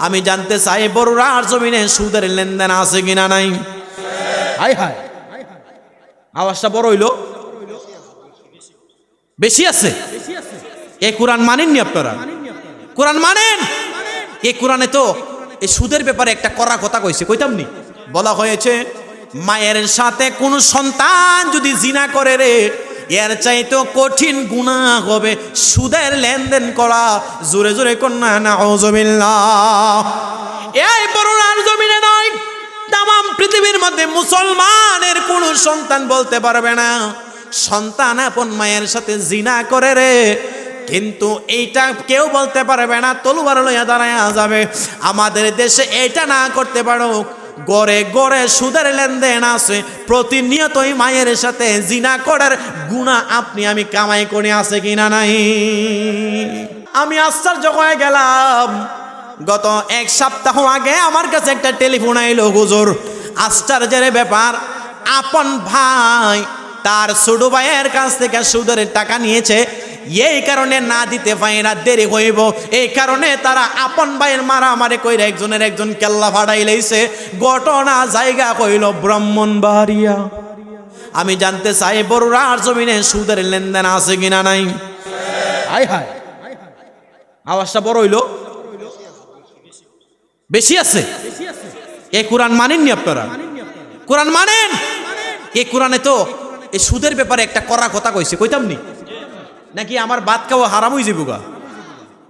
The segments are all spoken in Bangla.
আমি জানতে চাই বড়ুরার জমিনে সুদের লেনদেন আছে কিনা নাই? Hi hi. আওয়াজটা বড় হইল? বেশি আছে? এ কোরআন মানেননি আপনারা? কোরআন মানেন? এ কোরআনে তো এই সুদের ব্যাপারে একটা করা কথা কইছে কইতাম নি? বলা হয়েছে মায়ের সাথে কোন সন্তান যদি জিনা করে রে এর চাইতো কঠিন গুণা হবে সুদের লেনদেন করা। জোরে জোরে কন্যা না এই তাম পৃথিবীর মধ্যে মুসলমানের কোন সন্তান বলতে পারবে না। সন্তান আপন মায়ের সাথে জিনা করে রে, কিন্তু এইটা কেউ বলতে পারবে না, তলুবার লইয়া দাঁড়ায় যাবে। আমাদের দেশে এটা না করতে পারো গড়ে গড়ে সুদের লেনদেন আছে, প্রতিনিয়তই মায়ের সাথে জিনা করার গুণা আপনি আমি কামাই করে আছে কিনা নাই? আমি আশ্চর্য হয়ে গেলাম। গত এক সপ্তাহ আগে আমার কাছে একটা টেলিফোন আইলো, হুজুর, আশ্চর্যের ব্যাপার, আপন ভাই তার ছোট ভাইয়ের কাছ থেকে সুদের টাকা নিয়েছে এই কারণে না দিতে পাই না, দেরি হইব। এই কারণে তারা আপন ভাইয়ের মারামারি কইরা একজনের একজন কেল্লা ফাড়াই লইছে। ঘটনা জায়গা কইল ব্রাহ্মণ বাড়িয়া আমি জানতে চাই, বড়ুরার জমিনে সুদের লেনদেন আছে কিনা নাই? হাই হাই আওয়াজটা বড় হইল। বেশি আছে? এই কোরআন মানেননি আপনারা? কোরআন মানেন? এই কোরআনে তো এই সুদের ব্যাপারে একটা করা কথা কইছে কইতাম নি নাকি আমার ভাত খাওয়া হারাম হয়ে যাব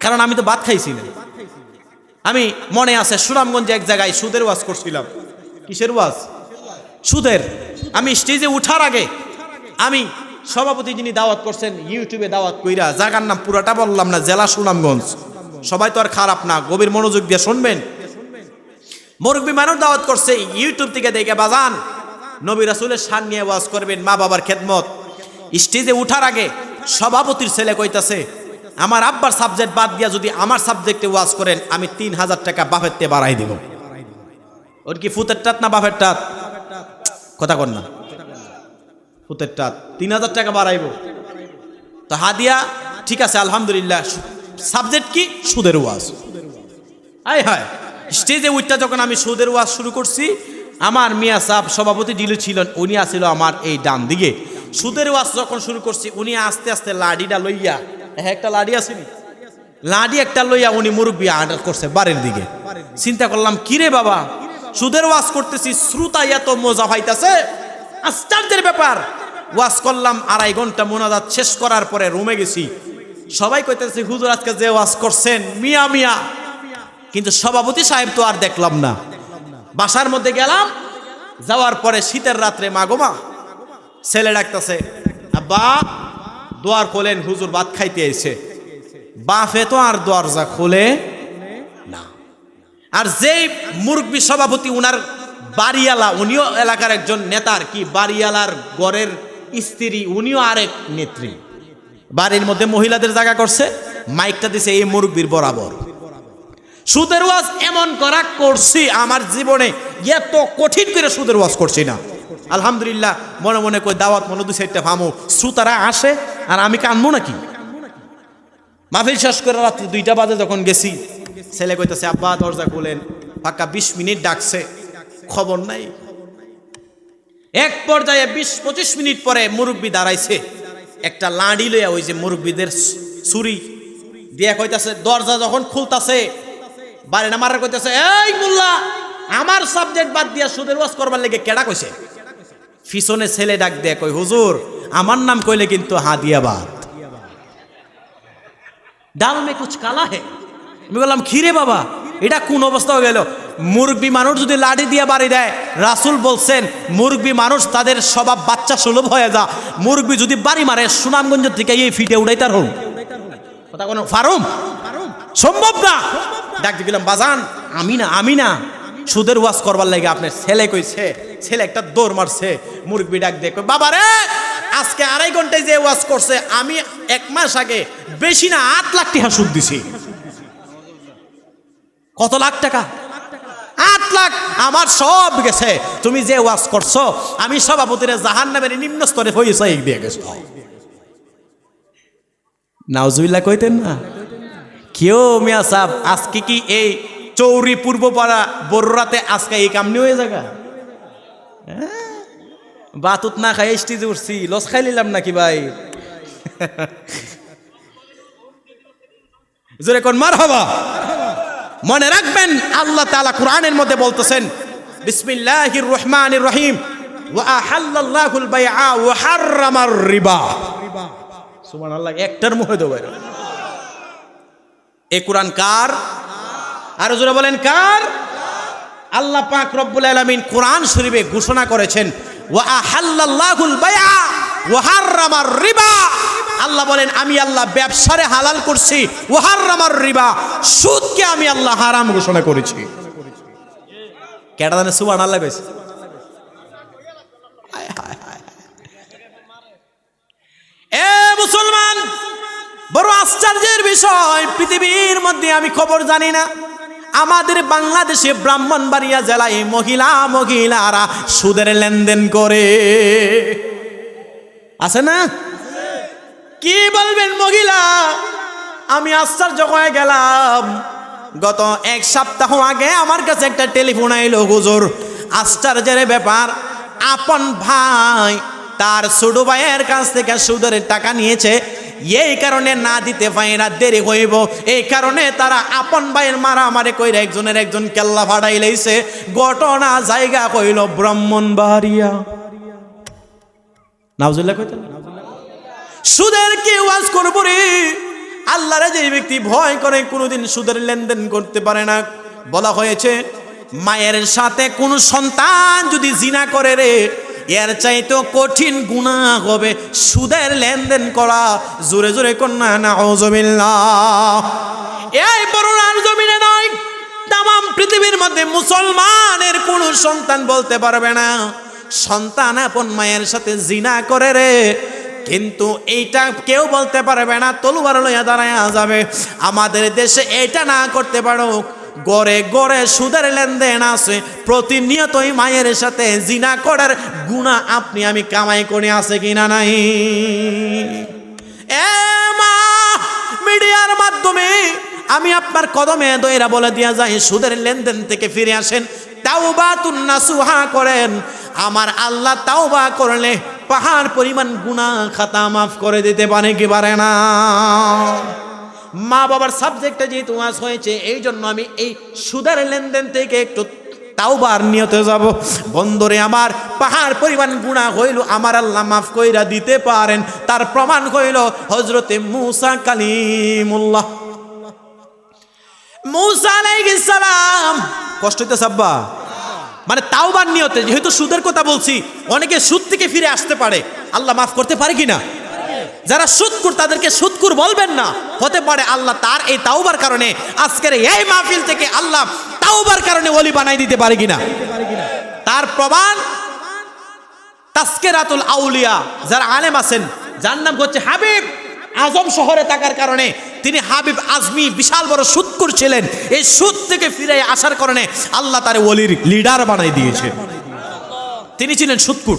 কারণ আমি তো ভাত খাইছি না। আমি মনে আছে সুনামগঞ্জে এক জায়গায় সুদের ওয়াজ করছিলাম। কিসের ওয়াজ? সুদের। আমি স্টেজে উঠার আগে আমি সভাপতি যিনি দাওয়াত করছেন, ইউটিউবে দাওয়াত কইরা, জায়গার নাম পুরাটা বললাম না, জেলা সুনামগঞ্জ। সবাই তো আর খারাপ না, গভীর মনোযোগ দিয়ে শুনবেন। মুরব্বী মানুষ দাওয়াত করছে, ইউটিউব থেকে দেখে বাজান, নবী রাসুলের সান নিয়ে ওয়াজ করবেন মা বাবার খেদমত। স্টেজে উঠার আগে সভাপতির ছেলে কইতাছে, আমার আব্বার সাবজেক্ট বাদ দিয়া যদি আমার সাবজেক্টে ওয়াজ করেন, আমি তিন হাজার টাকা বাপের তে বাড়াই দিব। ওর কি ফুতের টাত না বাফের টাত? কথা কর না। ফুতের টাত, তিন হাজার টাকা বাড়াইব। তো হাদিয়া, ঠিক আছে, আলহামদুলিল্লাহ সাবজেক্ট কি? সুদের ওয়াজ। আয় হায় স্টেজে উঠটা যখন আমি সুদের ওয়াজ শুরু করছি, আমার মিয়া সাহ সভাপতি ডিলু ছিলেন, উনি আসিল আমার এই ডান দিকে। সুদের ওয়াজ যখন শুরু করছি, উনি আস্তে আস্তে লাডিটা লইয়া হ্যাঁ একটা লাডি আসেনি লাডি একটা লইয়া উনি মুরব্বী আর্ডার করছে বাড়ির দিকে। চিন্তা করলাম, কিরে বাবা, সুদের ওয়াজ করতেছি, শ্রুতা এত মজা পাইতাছে? আশ্চর্যের ব্যাপার। ওয়াজ করলাম, আড়াই ঘণ্টা মোনাজাত শেষ করার পরে রুমে গেছি। সবাই কইতেছে, হুজুর, আজকে যে ওয়াজ করছেন, মিয়া মিয়া। কিন্তু সভাপতি সাহেব তো আর দেখলাম না। বাসার মধ্যে গেলাম, যাওয়ার পরে শীতের রাত্রে মাগোমা ছেলে ডাকতেছে, আব্বা, দোয়ার খোলেন, হুজুর ভাত খাইতে এসে বাফে তো আর দরজা খোলে না। আর যেই মুরব্বী সভাপতি, উনার বাড়িয়ালা উনিও এলাকার একজন নেতার কি বাড়িয়ালার গড়ের স্ত্রী, উনিও আরেক নেত্রী। বাড়ির মধ্যে মহিলাদের জায়গা করছে, মাইকটা দিছে এই মুরব্বীর বরাবর। সুদের ওয়াজ এমন করা করছি, আমার জীবনে এত কঠিন করে সুদের ওয়াজ করছি না। আলহামদুলিল্লাহ, মনে মনে কই, দাওয়াত মনে দু সাইডটা ভামো। শ্রোতারা আসে, আর আমি কানবো নাকি? মাহফিল শেষ করে রাত্রি দুইটা বাজে যখন গেছি, ছেলে কইতেছে, আব্বা, দরজা খুলেন। ফাঁকা বিশ মিনিট ডাকছে, খবর নাই। এক পর্যায়ে বিশ পঁচিশ মিনিট পরে মুরব্বী দাঁড়াইছে। একটা লাড়ি লইয়া ওই যে মুরব্বীদের ছুরি দিয়া কইতাছে, দরজা যখন খুলতাছে বারে না মারার কইতাছে, এই মোল্লা, আমার সাবজেক্ট বাদ দিয়া সুদের ওয়াজ করবার লেগে কেডা কইছে? পিছনে ছেলে ডাক দেয় কই হুজুর, আমার নাম কইলে কিন্তু হাদিয়াবাদ। ডাল মে কুছ কালা হে? আমি বললাম, খিরে বাবা, এটা কোন অবস্থা হয়ে গেল? মুরব্বী মানুষ যদি লাঠি দিয়ে বাড়ি দেয়, রাসুল বলছেন, মুরব্বী মানুষ তাদের স্বভাব বাচ্চা সুলভ হয়ে যা। মুরব্বী যদি বাড়ি মারে, সুনামগঞ্জ থেকে এই ফিটে উঠাই তার হোক কথা কোনো, ফারুম? সম্ভব না। ডাক দিলাম, বাজান, আমি না আমি না। সুদের ওয়াজ করবার লাগে আপনার ছেলে কইছে, ছেলে একটা দৌড় মারছে মুরব্বী ডাক দিয়ে বাবা রে আজকে আড়াই ঘন্টায় যে ওয়াজ করছে, আমি এক মাস আগে বেশি না আট লাখ টাকা সুদ দিছি। কত লাখ টাকা? আট লাখ, আমার সব গেছে। তুমি যে ওয়াজ করছ, আমি সভাপতির জাহান নামের নিম্ন স্তরে হয়েছে দিয়ে গেছো। নাউজুবিল্লাহ কইতেন না? কেউ মিয়া সাহ আজকে কি এই চৌরি পূর্বপাড়া বড়রাতে আজকে এই কামনি হয়ে জায়গা বাতুত না খাই স্টেজে উঠছি, লস খাই নিলাম নাকি ভাই? জোরে কোন মার হবা মনে রাখবেন, আল্লাহ তাআলা কোরআনের মধ্যে বলতেছেন, বিসমিল্লাহির রহমানির রহিম একটার মুখে দেবো এ কোরআন কার? আর জোরে বলেন, কার? আল্লাহ পাক রব্বুল আলামিন কোরআন শরীফে ঘোষণা করেছেন রিবা। আল্লাহ বলেন, আমি আল্লাহ ব্যবসারে হালাল করছি, ওয়া হাররামার রিবা। সুদকে আমি আল্লাহ হারাম ঘোষণা করেছি। কেডা জানে সুবহানাল্লাহ বেশ? এ মুসলমান, বড় আশ্চর্যের বিষয়, পৃথিবীর মধ্যে আমি খবর জানি না। আমাদের বাংলাদেশে ব্রাহ্মণবাড়িয়া জেলায় মহিলা, মহিলারা সুদের লেনদেন করে। আছে না? কি বলবেন মহিলা? আমি আশ্চর্য হয়ে গেলাম। গত এক সপ্তাহ আগে আমার কাছে একটা টেলিফোন আইলো, হুজুর, আশ্চর্যের ব্যাপার। আপন ভাই তার ছোট ভাইয়ের কাছ থেকে সুদের টাকা নিয়েছে। এই কারণে না দিতে পাই না, দেরি হইব। এই কারণে তারা আপন ভাইয়ের মারামারি কইরা একজনের একজন কেল্লা ফাড়াই লাইছে। ঘটনা জায়গা কইল ব্রাহ্মণবাড়িয়া। নাউজুল্লাহ কইতেন সুদের কি ওয়াজ করব রে? আল্লাহরে যে ব্যক্তি ভয় করে, কোনোদিন সুদের লেনদেন করতে পারে না। বলা হয়েছে, মায়ের সাথে কোনো সন্তান যদি জিনা করে রে এর চাইতো কঠিন গুণা হবে সুদের লেনদেন করা। জোরে জোরে কন্যা না এই বরুণার জমিনে নয় তাম পৃথিবীর মধ্যে মুসলমানের কোনো সন্তান বলতে পারবে না। সন্তান আপন মায়ের সাথে জিনা করে রে, কিন্তু এইটা কেউ বলতে পারবে না তলুয়ার লইয়া দাঁড়ায় যাবে। আমাদের দেশে এটা না করতে পারো গড়ে গড়ে সুদের লেনদেন আছে, প্রতিনিয়তই মায়ের সাথে জিনা করার গুণা আপনি আমি কামাই করে আছে কিনা নাই? মিডিয়ার মাধ্যমে আমি আপনার কদমে দইরা বলে দিয়া যাই, সুদের লেনদেন থেকে ফিরে আসেন, তাওবা তুন্না সুহা করেন। আমার আল্লাহ তাওবা করলে পাহাড় পরিমাণ গুণা খাতা মাফ করে দিতে পারে কি পারে না? মা বাবার সাবজেক্টে যেহেতু আজ হয়েছে এই জন্য আমি এই সুদের লেনদেন থেকে একটু তাওবার নিয়তে যাব। বন্দরে আমার পাহাড় পরিমাণ গুণা হইল, আমার আল্লাহ মাফ কইরা দিতে পারেন। তার প্রমাণ হইল হজরতে মুসা কালিমুল্লাহ। মুসা আলাইহিস সালাম। কষ্ট হইতেছে আব্বা। মানে তাওবার নিয়তে, যেহেতু সুদের কথা বলছি, অনেকে সুদ থেকে ফিরে আসতে পারে। আল্লাহ মাফ করতে পারে কি না যারা সুদকুর তাদেরকে সুদকুর বলবেন না। হতে পারে আল্লাহ তার এই তাওবার কারণে আজকের এই মাহফিল থেকে আল্লাহ তাওবার কারণে ওলি বানাই দিতে পারে কিনা? তার প্রমাণ তাস্কেরাতুল আউলিয়া, যারা আলেম আছেন, যার নাম হচ্ছে হাবিব আজম শহরে থাকার কারণে তিনি হাবিব আজমি বিশাল বড় সুৎকুর ছিলেন। এই সুদ থেকে ফিরে আসার কারণে আল্লাহ তার ওলির লিডার বানাই দিয়েছে তিনি ছিলেন সুদকুর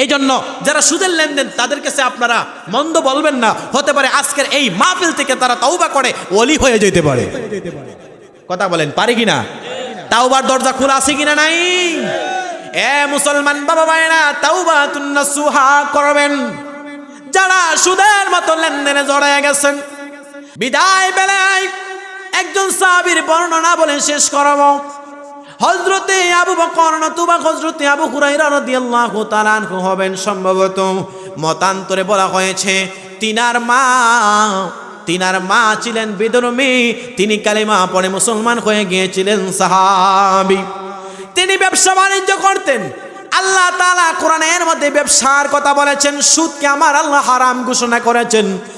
এই জন্য যারা সুদের লেনদেন, তাদের কাছে আপনারা মন্দ বলবেন না। হতে পারে আজকের এই মাহফিল থেকে তারা তাওবা করে, ওলি হয়ে যেতে পারে। কথা বলেন, পারে কিনা? তাওবার দরজা খোলা আছে কিনা নাই? এ মুসলমান বাবা ভাইরা তাওবা তুন্না সুহা করবেন। যারা সুদের মতো লেনদেনে জড়ায় গেছেন, বিদায় বেলায় একজন সাহাবীর বর্ণনা বলে শেষ করব। হজরতে আবু বকর নতুবা হজরতে আবু হুরাইরা রাদিয়াল্লাহু তাআলা হবেন সম্ভবত। মতান্তরে বলা হয়েছে, তিনার মা তিনার মা ছিলেন বিধর্মী তিনি কালিমা পরে মুসলমান হয়ে গিয়েছিলেন সাহাবি। তিনি ব্যবসা বাণিজ্য করতেন। আল্লাহ তাআলা কোরআনের মধ্যে ব্যবসার কথা বলেছেন, সুদকে আমার আল্লাহ হারাম ঘোষণা করেছেন।